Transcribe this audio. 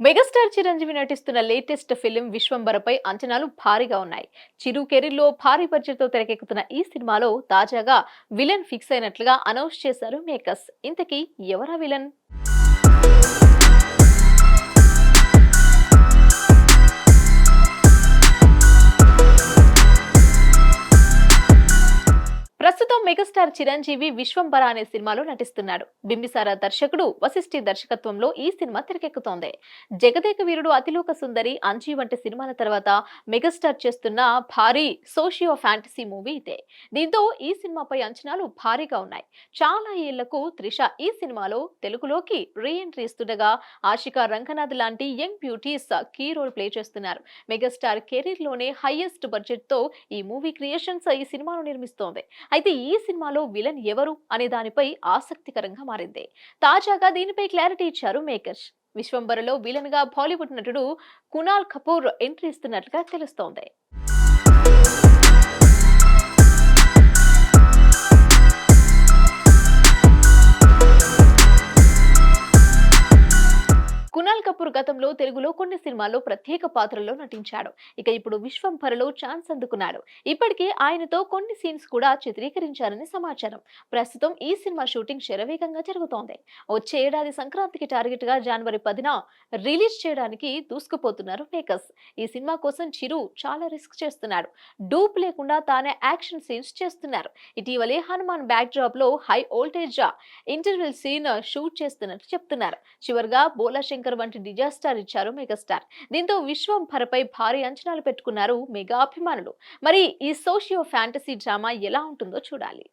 Megastar Chiranjeevi నటిస్తున్న latest film విశ్వంబరపై అంచనాలు భారీగా ఉన్నాయి. చిరు కెరీర్లో భారీ బడ్జెట్తో తెరకెక్కుతున్న ఈ సినిమాలో తాజాగా విలన్ ఫిక్స్ అయినట్లుగా అనౌన్స్ చేశారు మేకర్స్. ఇంతకీ ఎవరా విలన్? ప్రస్తుతం మెగాస్టార్ చిరంజీవి విశ్వంబర అనే సినిమాలో నటిస్తున్నాడు. బింబిసార దర్శకుడు వశిష్ఠి దర్శకత్వంలో ఈ సినిమా తెరకెక్కుతోంది. జగదేక వీరుడు అతిలోక సుందరి అంజీ వంటి సినిమాల తర్వాత మెగాస్టార్ చేస్తున్న భారీ సోషియో ఫ్యాంటసీ మూవీ ఇదే. దీంతో ఈ సినిమాపై అంచనాలు భారీగా ఉన్నాయి. చాలా ఏళ్ళకు త్రిష ఈ సినిమాలో తెలుగులోకి రీ ఎంట్రీ ఇస్తుండగా ఆశిక రంగనాథ్ లాంటి young beauties key role play చేస్తున్నారు. మెగాస్టార్ కెరీర్లోనే హైయెస్ట్ బడ్జెట్తో ఈ మూవీ క్రియేషన్స్ ఈ సినిమాను నిర్మిస్తోంది. అయితే ఈ సినిమాలో విలన్ ఎవరు అనే దానిపై ఆసక్తికరంగా మారింది. తాజాగా దీనిపై క్లారిటీ ఇచ్చారు మేకర్స్. విశ్వంబరలో విలన్గా బాలీవుడ్ నటుడు కునాల్ కపూర్ ఎంట్రీ ఇస్తున్నట్లుగా తెలుస్తోంది. కపూర్ గతంలో తెలుగులో కొన్ని సినిమాల్లో ప్రత్యేక పాత్రల్లో నటించాడు. ఇక ఇప్పుడు విశ్వంభరలో ఛాన్స్ అందుకున్నాడు ఇప్పటికే ఆయనతో కొన్ని సీన్స్ కూడా చిత్రీకరించారని సమాచారం. ప్రస్తుతం ఈ సినిమా షూటింగ్ శరవేగంగా జరుగుతోంది. వచ్చే ఏడాది సంక్రాంతికి టార్గెట్గా జనవరి పదిన రిలీజ్ చేయడానికి దూసుకుపోతున్నారు మేకర్స్. ఈ సినిమా కోసం చిరు చాలా రిస్క్ చేస్తున్నాడు. డూప్ లేకుండా తానే యాక్షన్ సీన్స్ చేస్తున్నారు. ఇటీవలే Hanuman back డ్రాప్లో high voltage interval scene shoot చేస్తున్నట్టు చెప్తున్నారు. చివరిగా బోలా శంకర్ వంటి డిజాస్టార్ ఇచ్చారు మెగాస్టార్. దీంతో విశ్వం భరపై భారీ అంచనాలు పెట్టుకున్నారు మెగా అభిమానులు. మరి ఈ సోషియో ఫ్యాంటసీ డ్రామా ఎలా ఉంటుందో చూడాలి.